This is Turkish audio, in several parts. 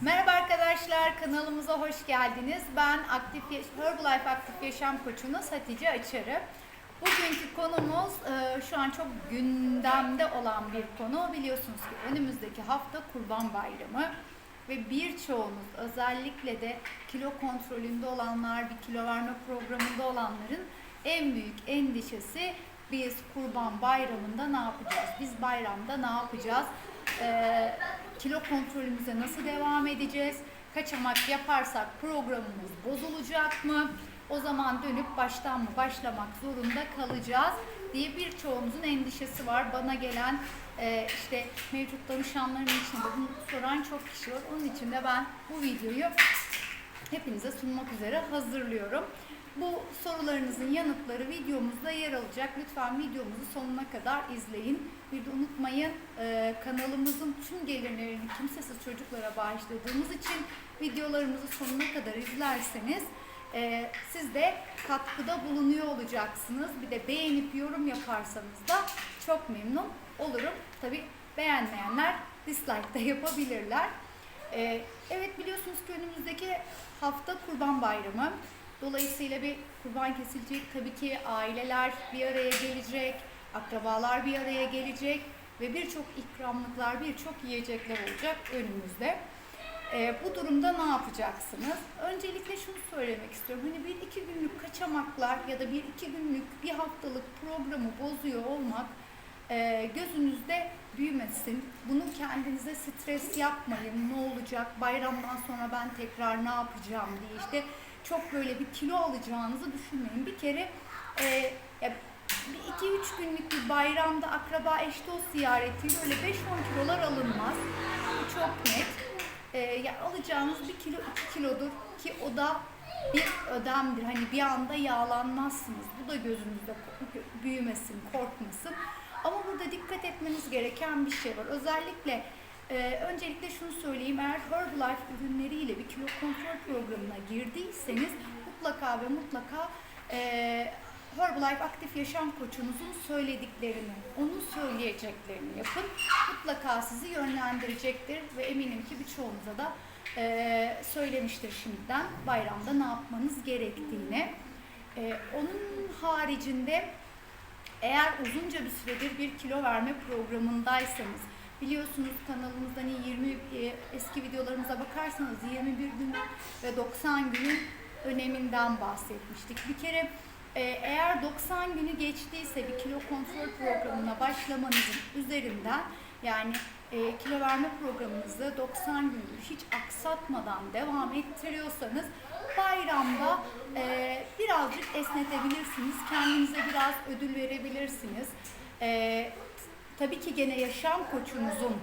Merhaba arkadaşlar, kanalımıza hoş geldiniz. Ben Aktif Herbalife Aktif Yaşam Koçunuz Hatice Açarı. Bugünkü konumuz e, şu an çok gündemde olan bir konu. Biliyorsunuz ki önümüzdeki hafta Kurban Bayramı ve birçoğumuz özellikle de kilo kontrolünde olanlar, bir kilo verme programında olanların en büyük endişesi biz Kurban Bayramı'nda ne yapacağız? Biz bayramda ne yapacağız? Ee, kilo kontrolümüze nasıl devam edeceğiz? Kaçamak yaparsak programımız bozulacak mı? O zaman dönüp baştan mı başlamak zorunda kalacağız diye birçoğumuzun endişesi var. Bana gelen e, işte mevcut danışanların içinde bunu soran çok kişi var. Onun için de ben bu videoyu hepinize sunmak üzere hazırlıyorum. Bu sorularınızın yanıtları videomuzda yer alacak. Lütfen videomuzu sonuna kadar izleyin. Bir de unutmayın e, kanalımızın tüm gelirlerini kimsesiz çocuklara bağışladığımız için videolarımızı sonuna kadar izlerseniz e, siz de katkıda bulunuyor olacaksınız. Bir de beğenip yorum yaparsanız da çok memnun olurum. Tabi beğenmeyenler dislike da yapabilirler. E, evet biliyorsunuz ki önümüzdeki hafta Kurban Bayramı. Dolayısıyla bir kurban kesilecek. Tabii ki aileler bir araya gelecek, akrabalar bir araya gelecek ve birçok ikramlıklar, birçok yiyecekler olacak önümüzde. Ee, bu durumda ne yapacaksınız? Öncelikle şunu söylemek istiyorum. Hani bir iki günlük kaçamaklar ya da bir iki günlük bir haftalık programı bozuyor olmak e, gözünüzde büyümesin. Bunu kendinize stres yapmayın. Ne olacak? Bayramdan sonra ben tekrar ne yapacağım diye işte çok böyle bir kilo alacağınızı düşünmeyin. Bir kere e, ya bir iki üç günlük bir bayramda akraba eş dost ziyaretiyle öyle 5-10 kilolar alınmaz. Bu çok net. E, ya alacağınız bir kilo iki kilodur ki o da bir ödemdir. Hani bir anda yağlanmazsınız. Bu da gözünüzde büyümesin, korkmasın. Ama burada dikkat etmeniz gereken bir şey var. Özellikle ee, öncelikle şunu söyleyeyim, eğer Herbalife ürünleriyle bir kilo kontrol programına girdiyseniz mutlaka ve mutlaka e, Herbalife Aktif Yaşam Koçunuzun söylediklerini, onun söyleyeceklerini yapın. Mutlaka sizi yönlendirecektir ve eminim ki birçoğunuza da e, söylemiştir şimdiden bayramda ne yapmanız gerektiğini. E, onun haricinde eğer uzunca bir süredir bir kilo verme programındaysanız, Biliyorsunuz kanalımızda hani 20 e, eski videolarımıza bakarsanız 21 gün ve 90 günün öneminden bahsetmiştik. Bir kere e, eğer 90 günü geçtiyse bir kilo kontrol programına başlamanızın üzerinden yani e, kilo verme programınızı 90 gündür hiç aksatmadan devam ettiriyorsanız bayramda e, birazcık esnetebilirsiniz. Kendinize biraz ödül verebilirsiniz. E, Tabii ki gene yaşam koçunuzun,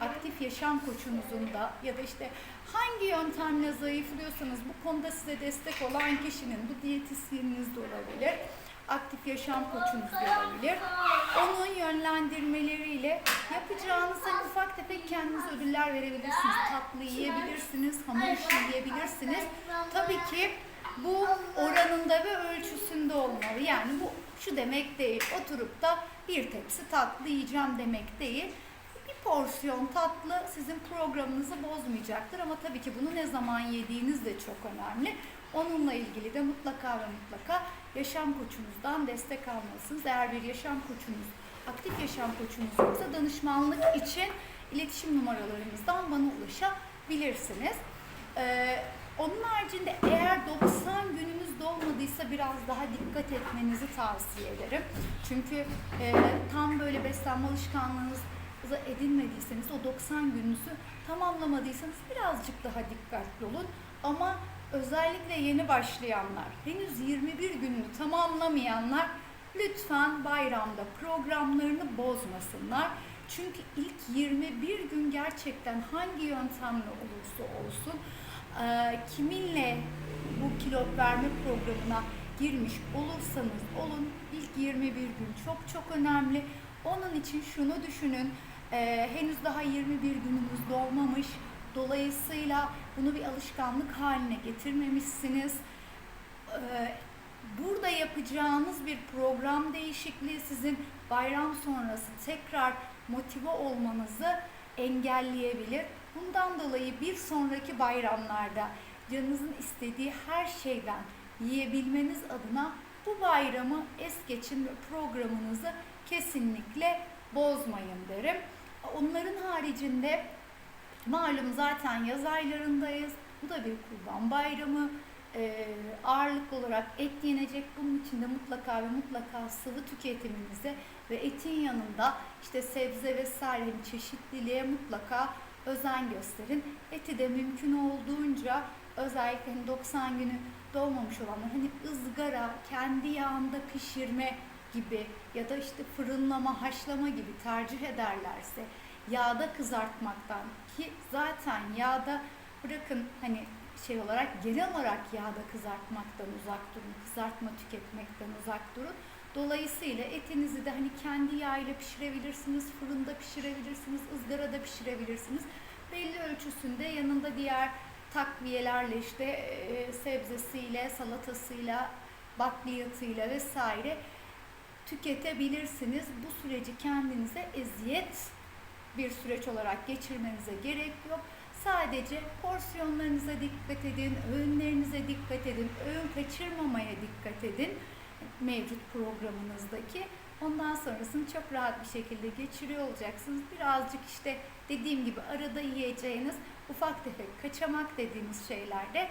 aktif yaşam koçunuzun da ya da işte hangi yöntemle zayıflıyorsanız bu konuda size destek olan kişinin bu diyetisyeniniz de olabilir. Aktif yaşam koçunuz da olabilir. Onun yönlendirmeleriyle yapacağınız hani ufak tefek kendinize ödüller verebilirsiniz. Tatlı yiyebilirsiniz, hamur işi yiyebilirsiniz. Tabii ki bu oranında ve ölçüsünde olmalı. Yani bu şu demek değil. Oturup da bir tepsi tatlı yiyeceğim demek değil. Bir porsiyon tatlı sizin programınızı bozmayacaktır ama tabii ki bunu ne zaman yediğiniz de çok önemli. Onunla ilgili de mutlaka ve mutlaka yaşam koçunuzdan destek almalısınız. Eğer bir yaşam koçunuz, aktif yaşam koçunuz yoksa danışmanlık için iletişim numaralarımızdan bana ulaşabilirsiniz. Ee, onun haricinde eğer 90 gününüz dolmadıysa biraz daha dikkat etmenizi tavsiye ederim. Çünkü e, tam böyle beslenme alışkanlığınızı edinmediyseniz o 90 gününüzü tamamlamadıysanız birazcık daha dikkatli olun. Ama özellikle yeni başlayanlar, henüz 21 gününü tamamlamayanlar lütfen bayramda programlarını bozmasınlar. Çünkü ilk 21 gün gerçekten hangi yöntemle olursa olsun kiminle bu kilo verme programına girmiş olursanız olun ilk 21 gün çok çok önemli. Onun için şunu düşünün e, henüz daha 21 gününüz dolmamış. Dolayısıyla bunu bir alışkanlık haline getirmemişsiniz. Ee, burada yapacağınız bir program değişikliği sizin bayram sonrası tekrar motive olmanızı engelleyebilir. Bundan dolayı bir sonraki bayramlarda canınızın istediği her şeyden yiyebilmeniz adına bu bayramı es geçin ve programınızı kesinlikle bozmayın derim. Onların haricinde malum zaten yaz aylarındayız. Bu da bir kurban bayramı. Ee, ağırlıklı olarak et yenecek. Bunun için de mutlaka ve mutlaka sıvı tüketiminize ve etin yanında işte sebze vesairenin çeşitliliğe mutlaka özen gösterin. Eti de mümkün olduğunca özellikle hani 90 günü doğmamış olanlar hani ızgara, kendi yağında pişirme gibi ya da işte fırınlama, haşlama gibi tercih ederlerse yağda kızartmaktan ki zaten yağda bırakın hani şey olarak genel olarak yağda kızartmaktan uzak durun, kızartma tüketmekten uzak durun. Dolayısıyla etinizi de hani kendi yağıyla pişirebilirsiniz, fırında pişirebilirsiniz, ızgarada pişirebilirsiniz. Belli ölçüsünde yanında diğer takviyelerle işte e, sebzesiyle, salatasıyla, bakliyatıyla vesaire tüketebilirsiniz. Bu süreci kendinize eziyet bir süreç olarak geçirmenize gerek yok. Sadece porsiyonlarınıza dikkat edin, öğünlerinize dikkat edin, öğün kaçırmamaya dikkat edin mevcut programınızdaki. Ondan sonrasını çok rahat bir şekilde geçiriyor olacaksınız. Birazcık işte dediğim gibi arada yiyeceğiniz ufak tefek kaçamak dediğimiz şeylerde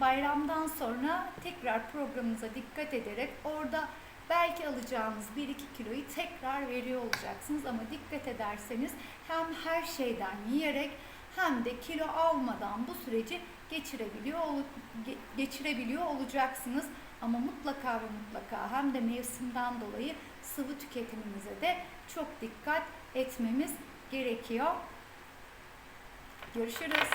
bayramdan sonra tekrar programınıza dikkat ederek orada belki alacağınız 1-2 kiloyu tekrar veriyor olacaksınız ama dikkat ederseniz hem her şeyden yiyerek hem de kilo almadan bu süreci geçirebiliyor ge- geçirebiliyor olacaksınız. Ama mutlaka ve mutlaka hem de mevsimden dolayı sıvı tüketimimize de çok dikkat etmemiz gerekiyor. Görüşürüz.